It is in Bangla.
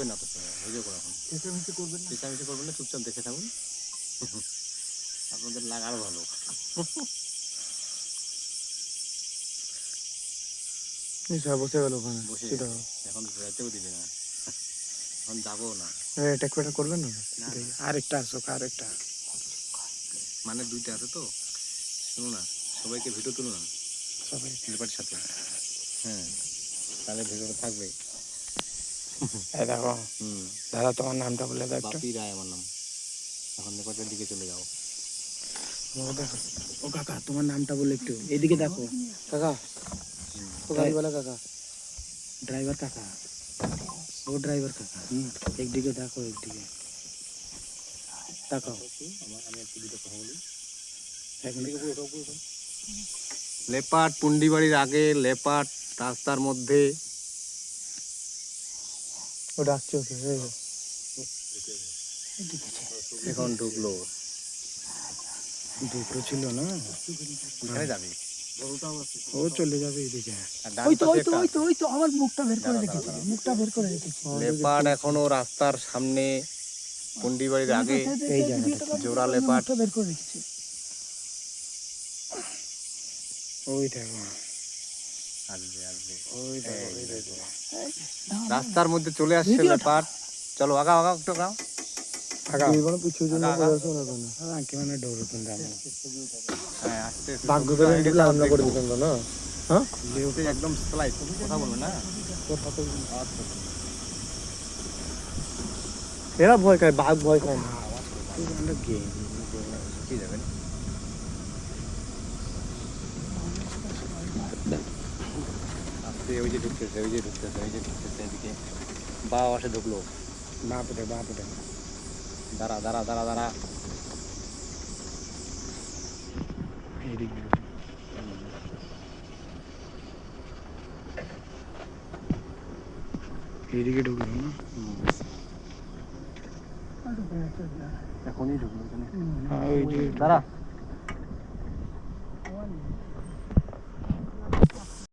বকবেন না তো ভিডিও করে এখন। চেঁচামেচি করবেন না? চেঁচামেচি করবেন না চুপচাপ দেখে থাকুন। আপনাদের লাগ আরও ভালো। বসে গেল ওখানে। বসে এখন দিবে না। এখন যাব না। অ্যাটাক ফ্যাটাক করবেন না? আরেকটা আসুক আরেকটা মানে দুইটা আছে তো? শুনো না সবাইকে ভিডিও তুলো না। সবাই সাথে। হ্যাঁ তাহলে ভিডিওটা থাকবে। এই দেখো দাদা তোমার নামটা বলে দাও একটু। বাপি রায় আমার নাম। এখন নেপালের দিকে চলে যাও। ও কাকা তোমার নামটা বলে একটু। এদিকে দেখো কাকা। ও গাড়িওয়ালা কাকা। ড্রাইভার কাকা। ও ড্রাইভার কাকা। একদিকে দেখো একদিকে। তাকাও। লেপাট পুন্ডিবাড়ির আগে লেপাট রাস্তার মধ্যে। ও ডাকছে ওকে এখন ঢুকলো। দুটো ছিল না? কোথায় যাবে? ও চলে যাবে এদিকে। ওই তো ওই তো ওই তো ওই তো আমার মুখটা বের করে রেখেছি মুখটা বের করে রেখেছি। এখনও রাস্তার সামনে পুন্ডি বাড়ির আগে। এই জায়গাটা জোড়া মুখটা বের করে রেখেছি। ওই দেখো আসবে আসবে ওই দেখো এই ওই দেখো রাস্তার মধ্যে চলে আসছে লেপাট চলো একটু আগা আগা, আগা। পড়াশোনা করো আগে মানে হ্যাঁ? হ্যাঁ লেউটে একদম স্লাইড কথা বলবে না। এরা ভয় খায় বাঘ ভয় খায় না। আস্তে ওই যে ঢুকতেছে ওই যে ঢুকতেছে ওই যে ঢুকতেছে এদিকে। বা আসে ঢুকলো। বাপুটে বাপুটে দাঁড়া দাঁড়া দাঁড়া দাঁড়া। এইদিকে এইদিকে ঢুকলো না? এখনই ঢুকলো হ্যাঁ দাঁড়া।